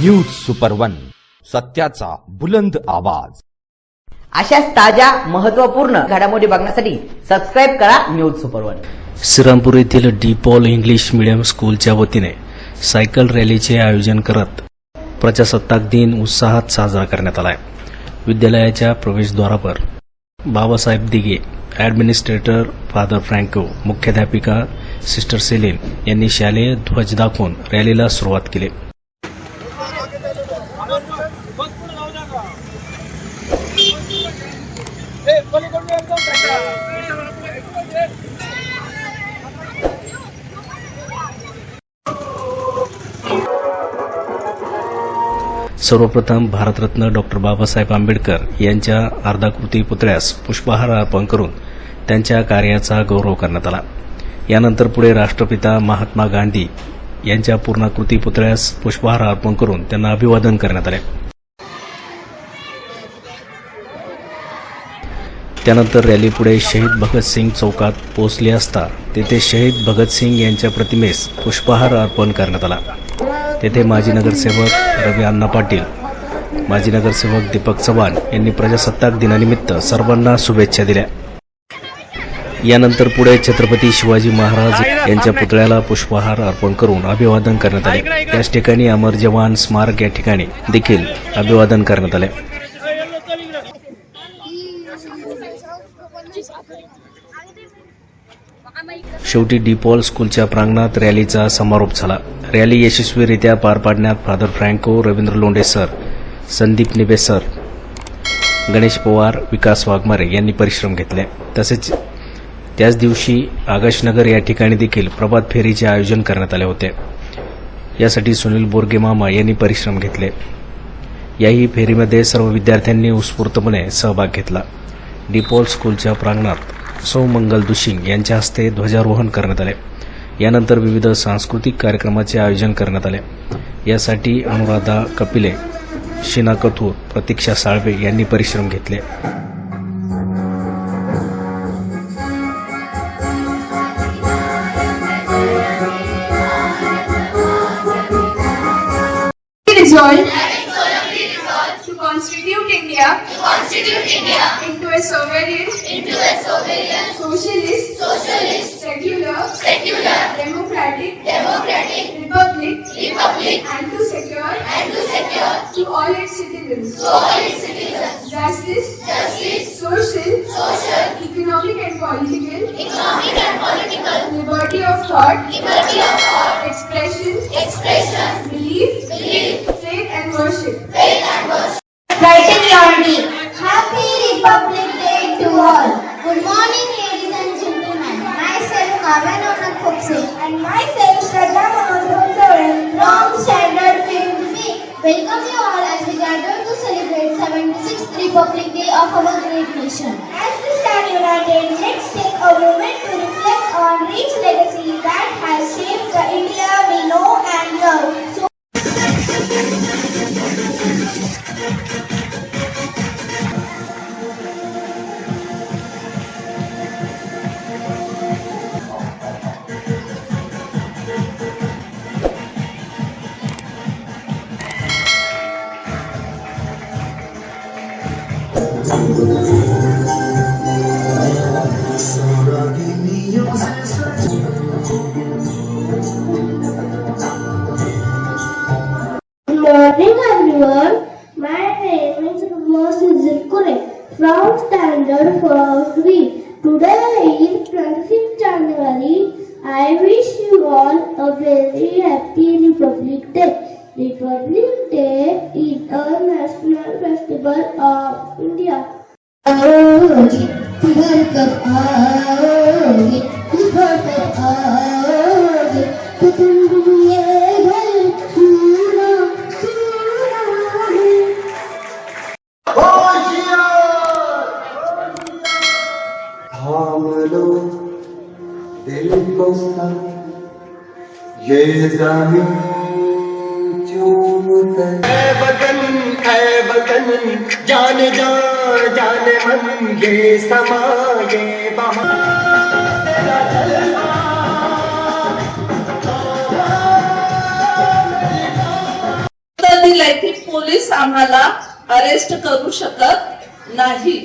News super one सत्याचा बुलंद आवाज. अशाच ताज्या महत्त्वपूर्ण घडामोडी बघण्यासाठी सबस्क्राईब करा न्यूज सुपर वन श्रीरामपूर येथील डी पॉल इंग्लिश मीडियम स्कूलच्या वतीने सायकल रॅलीचे आयोजन करत प्रजासत्ताक दिन उत्साहात साजरा करण्यात आलाय. विद्यालयाच्या प्रवेशद्वारावर Babasaheb Dighe administrator father Franco मुख्याध्यापिका सिस्टर सेलिन यांनी शालेय ध्वज दाखवून रॅलीला सुरुवात केली. सर्वप्रथम भारतरत्न डॉक्टर बाबासाहेब आंबेडकर यांच्या अर्धाकृती पुतळ्यास पुष्पहार अर्पण करून त्यांच्या कार्याचा गौरव करण्यात आला. यानंतर पुढे राष्ट्रपिता महात्मा गांधी यांच्या पूर्णाकृती पुतळ्यास पुष्पहार अर्पण करून त्यांना अभिवादन करण्यात आले. त्यानंतर रॅली पुढे शहीद भगतसिंग चौकात पोहोचली असता तेथे शहीद भगतसिंग यांच्या प्रतिमेस पुष्पहार अर्पण करण्यात आला. तेथे माजी नगरसेवक रवी अण्णा पाटील माजी नगरसेवक दीपक चव्हाण यांनी प्रजासत्ताक दिनानिमित्त सर्वांना शुभेच्छा दिल्या. यानंतर पुढे छत्रपती शिवाजी महाराज यांच्या पुतळ्याला पुष्पहार अर्पण करून अभिवादन करण्यात आले. त्याच ठिकाणी अमर जवान स्मारक या ठिकाणी देखील अभिवादन करण्यात आले. शेवटी डीपॉल स्कूलच्या प्रांगणात रॅलीचा समारोप झाला. रॅली यशस्वीरित्या पार पाडण्यात father Franco Ravindra Londhe sir Sandeep Nibe sir Ganesh Pawar Vikas Waghmare यांनी परिश्रम घेतले. तसेच त्याच दिवशी आकाशनगर या ठिकाणी देखील प्रभात फेरीचे आयोजन करण्यात आले होते. यासाठी सुनील बोरगे मामा यांनी परिश्रम घेतले. याही फेरीमध्ये सर्व विद्यार्थ्यांनी उत्स्फूर्तपणे सहभाग घेतला. डिपॉल स्कूलच्या प्रांगणात सौ मंगल दुशिंग यांच्या हस्ते ध्वजारोहण करण्यात आले. यानंतर विविध सांस्कृतिक कार्यक्रमाचे आयोजन करण्यात आले. यासाठी अनुराधा कपिले शीना कथूर प्रतीक्षा साळवे यांनी परिश्रम घेतले. to constitute India, to constitute India. Into a sovereign, into a sovereign, socialist, socialist, secular, secular, democratic, democratic, republic, republic, and to secure, and to secure. To all its citizens, to all its citizens, justice, justice, social, social, economic and political, economic and political, liberty of thought, liberty of thought. Welcome you all as we gather to celebrate 76th Republic Day of our great nation. As we stand united, let's take a moment to reflect on rich legacy that has shaped the India from Standard 4 B. Today is 26th January. I wish you all a very happy Republic Day. Republic Day is a national festival of India. आओगे घर कब आओगे घर कब आओगे तो तुम ये घर सुना सुना है थाम लो दिल को सब ये जमीन चूमते ऐ बदन ऐ बदन जान जा जान मन ये समा ये बहा। दिलाय की पोलीस आम्हाला अरेस्ट करू शकत नाही.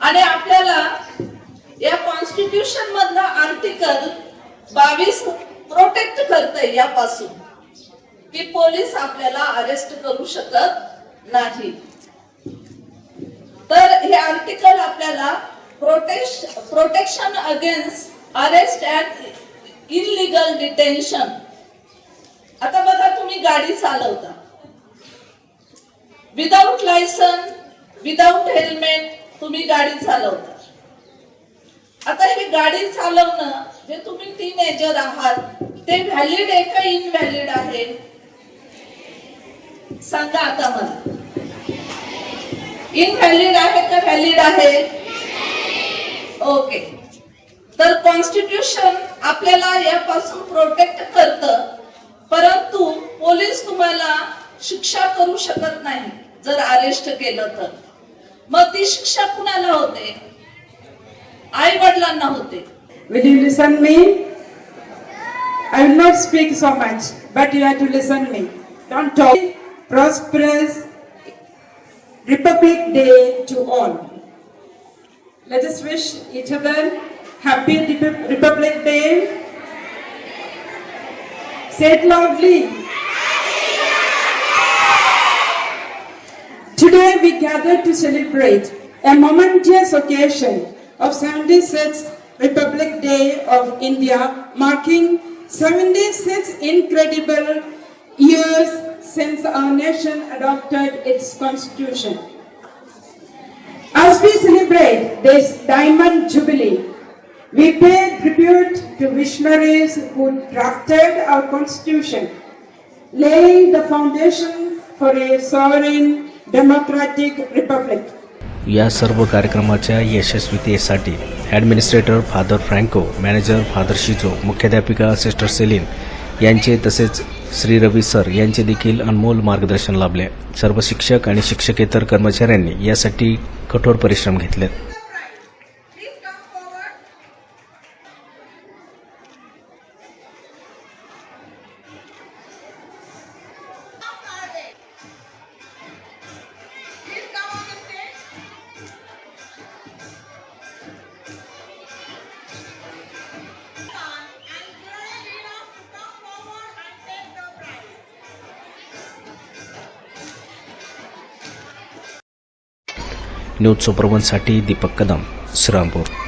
आणि आपल्याला या कॉन्स्टिट्यूशन मधला आर्टिकल बावीस प्रोटेक्ट करतय यापासून. की पोलीस आपल्याला अरेस्ट करू शकत नाही. तर हे आर्टिकल आपल्याला protection protection against arrest and illegal detention आता बघा तुम्ही गाडी चालवता. विदाउट लायसन विदाऊट हेल्मेट तुम्ही गाडी चालवता. आता हे गाडी चालवणं जे तुम्ही टीनेजर आहात ते व्हॅलिड आहे का इनव्हॅलिड आहे? सांगा आता मला इनव्हॅलिड आहे का व्हॅलिड आहे ओके तर कॉन्स्टिट्यूशन आपल्याला यापासून प्रोटेक्ट करतं परंतु पोलीस तुम्हाला शिक्षा करू शकत नाही जर अरेस्ट केलं तर मग ती शिक्षा कुणाला होते आई वडिलांना होते Will you listen me? I will not speak so much, but you have to listen me. Don't talk. Prosperous Republic Day to all. Let us wish each other happy Republic Day. Say it loudly. Today we gather to celebrate a momentous occasion of 76th Republic Day of India, marking 76 incredible years since our nation adopted its constitution. As we celebrate this diamond jubilee, we pay tribute to visionaries who drafted our constitution, laying the foundation for a sovereign democratic republic. या सर्व कार्यक्रमाच्या यशस्वीतेसाठी administrator father Franco manager father Shijo मुख्याध्यापिका sister salient यांचे तसेच श्री रवी sir यांचे देखील अनमोल मार्गदर्शन लाभले. सर्व शिक्षक आणि शिक्षकेतर कर्मचाऱ्यांनी यासाठी कठोर परिश्रम घेतलेत. न्यूज सुप्रवनसाठी दीपक कदम श्रीरामपूर.